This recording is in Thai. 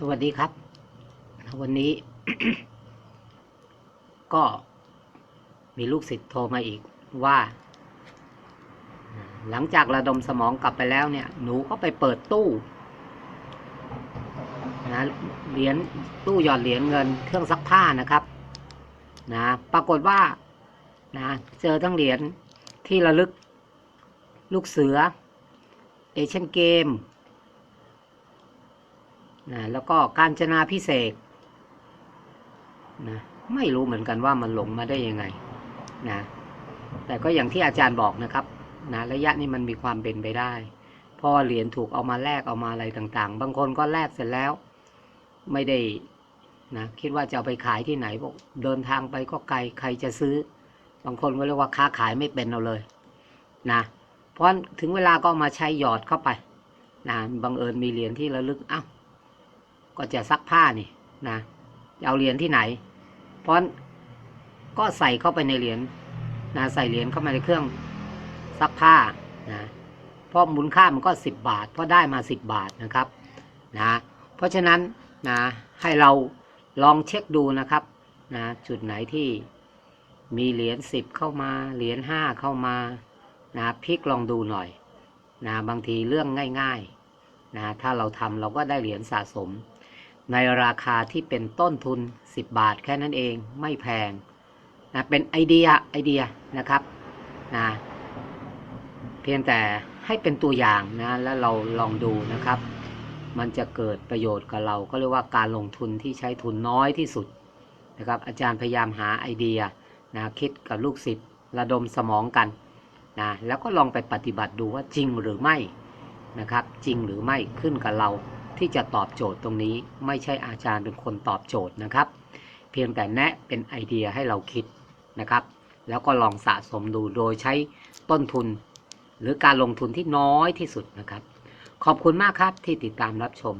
สวัสดีครับ วันนี้ ก็มีลูกศิษย์โทรมาอีกว่า หลังจากระดมสมองกลับไปแล้วเนี่ย หนูก็ไปเปิดตู้นะเหรียญตู้หยอดเหรียญเงินเครื่องซักผ้านะครับ นะปรากฏว่านะเจอทั้งเหรียญที่ระลึก ลูกเสือ เอเชียนเกม นะแล้วก็การจนาพิเศษนะไม่รู้เหมือนกันว่ามันหลงมาได้ยังไงนะแต่ก็อย่างที่อาจารย์บอกนะครับนะระยะนี้มันมีความเป็นไปได้เพราะว่าเหรียญถูกเอามาแลกเอามาอะไรต่างๆ บางคนก็แลกเสร็จแล้ว ไม่ได้นะคิดว่าจะเอาไปขายที่ไหนบอกเดินทางไปก็ไกลใครจะซื้อ บางคนก็เรียกว่าค้าขายไม่เป็นเอาเลยนะเพราะถึงเวลาก็ามาใช้หยอดเข้าไปนะบังเอิญมีเหรียญที่ระลึกอ้าว ก็จะซักผ้านี่นะจะเอาเหรียญที่ไหน เพราะก็ใส่เข้าไปในเหรียญนะใส่เหรียญเข้ามาในเครื่องซักผ้านะเพราะมูลค่ามันก็สิบบาท เพราะได้มาสิบบาทนะครับนะเพราะฉะนั้นนะให้เราลองเช็คดูนะครับนะจุดไหนที่มีเหรียญสิบเข้ามาเหรียญห้าเข้ามานะพลิกลองดูหน่อยนะบางทีเรื่องง่ายๆนะถ้าเราทำเราก็ได้เหรียญสะสม ในราคาที่เป็นต้นทุน 10 บาทแค่นั้นเองไม่แพงนะเป็นไอเดียไอเดียนะครับนะเพียงแต่ให้เป็นตัวอย่างนะแล้วเราลองดูนะครับ มันจะเกิดประโยชน์กับเราก็เรียกว่าการลงทุนที่ใช้ทุนน้อยที่สุดนะครับ อาจารย์พยายามหาไอเดียนะคิดกับลูกศิษย์ระดมสมองกันนะแล้วก็ลองไปปฏิบัติดูว่าจริงหรือไม่นะครับ จริงหรือไม่ขึ้นกับเรา ที่จะตอบโจทย์ตรงนี้ ไม่ใช่อาจารย์เป็นคนตอบโจทย์นะครับ เพียงแต่แนะเป็นไอเดียให้เราคิดนะครับ แล้วก็ลองสะสมดูโดยใช้ต้นทุน หรือการลงทุนที่น้อยที่สุดนะครับ ขอบคุณมากครับที่ติดตามรับชม